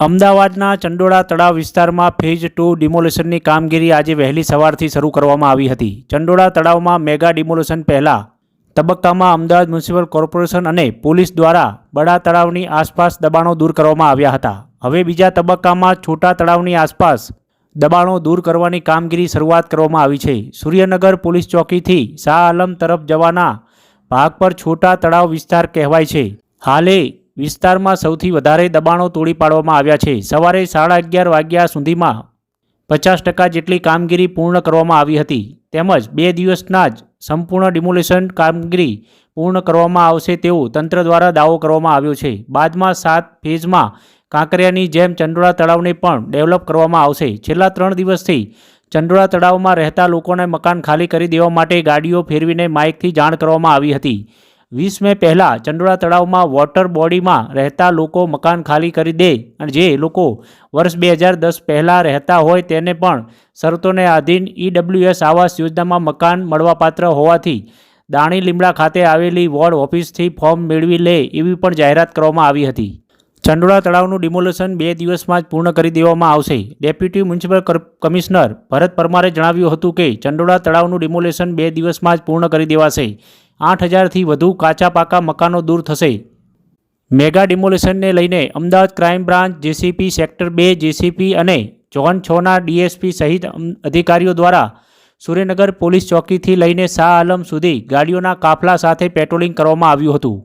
અમદાવાદના ચંડોળા તળાવ વિસ્તારમાં ફેઝ ટુ ડિમોલેશનની કામગીરી આજે વહેલી સવારથી શરૂ કરવામાં આવી હતી. ચંડોળા તળાવમાં મેગા ડિમોલેશન પહેલાં તબક્કામાં અમદાવાદ મ્યુનિસિપલ કોર્પોરેશન અને પોલીસ દ્વારા બડા તળાવની આસપાસ દબાણો દૂર કરવામાં આવ્યા હતા. હવે બીજા તબક્કામાં છોટા તળાવની આસપાસ દબાણો દૂર કરવાની કામગીરી શરૂઆત કરવામાં આવી છે. સૂર્યનગર પોલીસ ચોકીથી શાહ આલમ તરફ જવાના ભાગ પર છોટા તળાવ વિસ્તાર કહેવાય છે. હાલે વિસ્તારમાં સૌથી વધારે દબાણો તોડી પાડવામાં આવ્યા છે. સવારે સાડા અગિયાર વાગ્યા સુધીમાં પચાસ ટકા જેટલી કામગીરી પૂર્ણ કરવામાં આવી હતી. તેમજ બે દિવસના જ સંપૂર્ણ ડિમોલેશન કામગીરી પૂર્ણ કરવામાં આવશે તેવો તંત્ર દ્વારા દાવો કરવામાં આવ્યો છે. બાદમાં સાત ફેઝમાં કાંકરિયાની જેમ ચંડોળા તળાવને પણ ડેવલપ કરવામાં આવશે. છેલ્લા ત્રણ દિવસથી ચંડોળા તળાવમાં રહેતા લોકોને મકાન ખાલી કરી દેવા માટે ગાડીઓ ફેરવીને માઇકથી જાણ કરવામાં આવી હતી. વીસ મે પહેલાં ચંડોળા તળાવમાં વોટર બોડીમાં રહેતા લોકો મકાન ખાલી કરી દે અને જે લોકો વર્ષ બે હજાર દસ પહેલાં રહેતા હોય તેને પણ શરતોને આધીન ઈડબ્લ્યુએસ આવાસ યોજનામાં મકાન મળવાપાત્ર હોવાથી દાણી લીમડા ખાતે આવેલી વોર્ડ ઓફિસથી ફોર્મ મેળવી લે એવી પણ જાહેરાત કરવામાં આવી હતી. ચંડોળા તળાવનું ડિમોલેશન બે દિવસમાં જ પૂર્ણ કરી દેવામાં આવશે. ડેપ્યુટી મ્યુનિસિપલ કમિશનર ભરત પરમારે જણાવ્યું હતું કે ચંડોળા તળાવનું ડિમોલેશન બે દિવસમાં જ પૂર્ણ કરી દેવાશે. આઠ હજારથી વધુ કાચા પાકા મકાનો દૂર થશે. મેગા ડિમોલેશનને લઈને Ahmedabad crime branch, JCP sector બે, જેસીપી અને ઝોન છોના ડીએસપી સહિત અધિકારીઓ દ્વારા સુરેનગર પોલીસ ચોકીથી લઈને શાહ આલમ સુધી ગાડીઓના કાફલા સાથે પેટ્રોલિંગ કરવામાં આવ્યું હતું.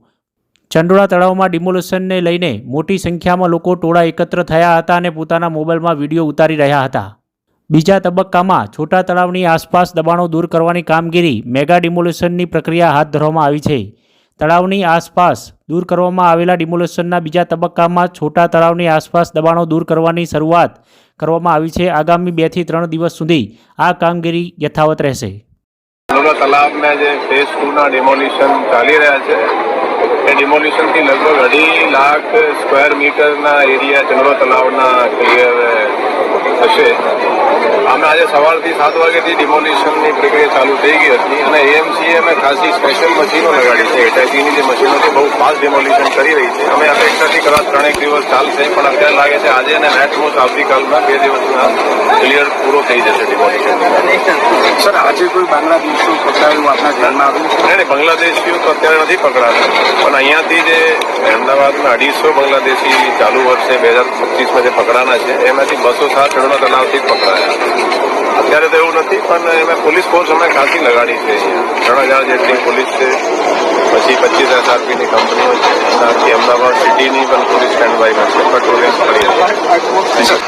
ચંડોળા તળાવમાં ડિમોલેશનને લઈને મોટી સંખ્યામાં લોકો ટોળા એકત્ર થયા હતા અને પોતાના મોબાઈલમાં વીડિયો ઉતારી રહ્યા હતા. બીજા તબક્કામાં છોટા તળાવની આસપાસ દબાણો દૂર કરવાની કામગીરી મેગા ડિમોલેશનની પ્રક્રિયા હાથ ધરવામાં આવી છે. તળાવની આસપાસ દૂર કરવામાં આવેલા ડિમોલેશનના બીજા તબક્કામાં છોટા તળાવની આસપાસ દબાણો દૂર કરવાની શરૂઆત કરવામાં આવી છે. આગામી બેથી ત્રણ દિવસ સુધી આ કામગીરી યથાવત રહેશે. ચંડોળા જે ફેઝ ટુના ડિમોલિશન ચાલી રહ્યા છે. એ ડિમોલિશનથી લગભગ અઢી લાખ સ્ક્વેર મીટરના એરિયા ચંડોળા તળાવના ક્લિયર થશે. અમે આજે સવારથી સાત વાગ્યાથી ડિમોલિશનની પ્રક્રિયા ચાલુ થઈ ગઈ હતી અને એએમસીએ અમે ખાસી સ્પેશિયલ મશીનો લગાડી છે. એચઆઈટીની જે મશીનો છે બહુ ફાસ્ટ ડિમોલિશન કરી રહી છે. અમે અપેક્ષાથી કદાચ ત્રણેક દિવસ ચાલશે પણ અત્યારે લાગે છે આજે અને નેક્સ્ટ મોસ્ટ આવતીકાલમાં બે દિવસમાં ક્લિયર પૂરો થઈ જશે ડિમોલિશન સર આજે કોઈ બાંગ્લાદેશીઓ પકડાયું આપણા ધ્યાનમાં આવ્યું છે? નહીં બાંગ્લાદેશીઓ તો અત્યારે નથી પકડાતા. પણ અહીંયાથી જે અમદાવાદના અઢીસો બાંગ્લાદેશી ચાલુ વર્ષે બે હજાર પચીસમાં જે પકડાના છે એમાંથી બસો સાત ચડોના તલાવથી જ પકડાયા. અત્યારે તો એવું નથી, પણ એમાં પોલીસ ફોર્સ અમે ખાસી લગાડી છે ત્રણ હજાર જેટલી પોલીસ છે, પછી પચીસ એસઆરપીની કંપનીઓ છે સાથે અમદાવાદ સિટીની પણ પોલીસ સ્ટેન્ડ બાયમાં છે પેટ્રોલિંગ કરી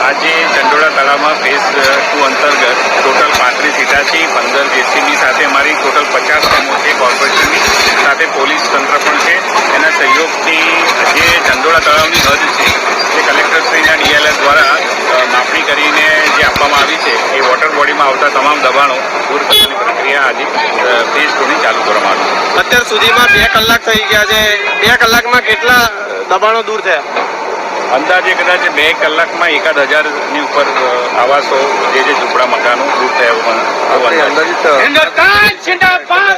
આજે ચંડોળા તળાવમાં ફેઝ ટુ અંતર્ગત ટોટલ પાંત્રીસ ઇટાચી પંદર જેસીબી સાથે અમારી ટોટલ પચાસ ટીમો છે કોર્પોરેશનની સાથે પોલીસ તંત્ર પણ છે એના સહયોગથી જે ચંડોળા તળાવની હદ છે તે કલેક્ટરશ્રીના ડીએલએસ દ્વારા અ, માપણી કરીને જે આપવામાં આવી છે એ વોટર બોડીમાં આવતા તમામ દબાણો દૂર કરવાની પ્રક્રિયા આજે ફેઝ ટુની ચાલુ કરવામાં આવી અત્યાર સુધીમાં બે કલાક થઈ ગયા છે. બે કલાકમાં કેટલા દબાણો દૂર થયા? અંદાજે કદાચ બે કલાકમાં એકાદ હજારની ઉપર આવાસો જે જે ઝૂંપડા મકાનો દૂર થયા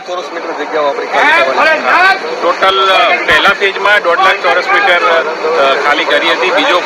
ચોરસ મીટર જગ્યાઓ ટોટલ પહેલા ફેઝમાં દોઢ લાખ ચોરસ મીટર ખાલી કરી હતી. બીજો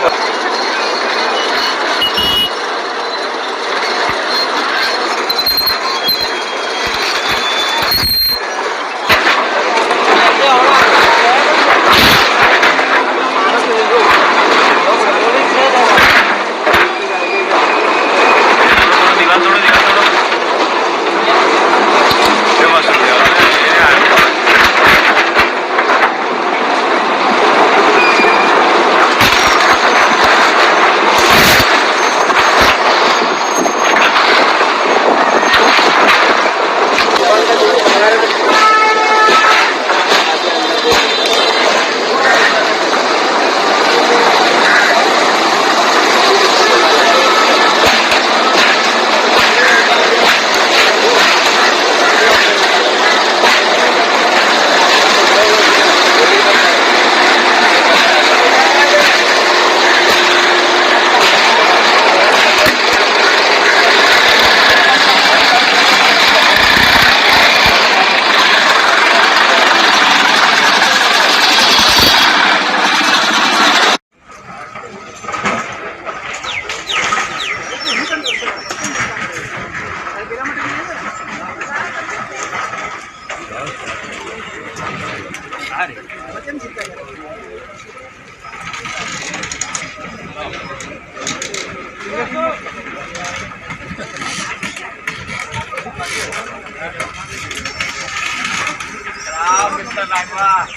લાગવા.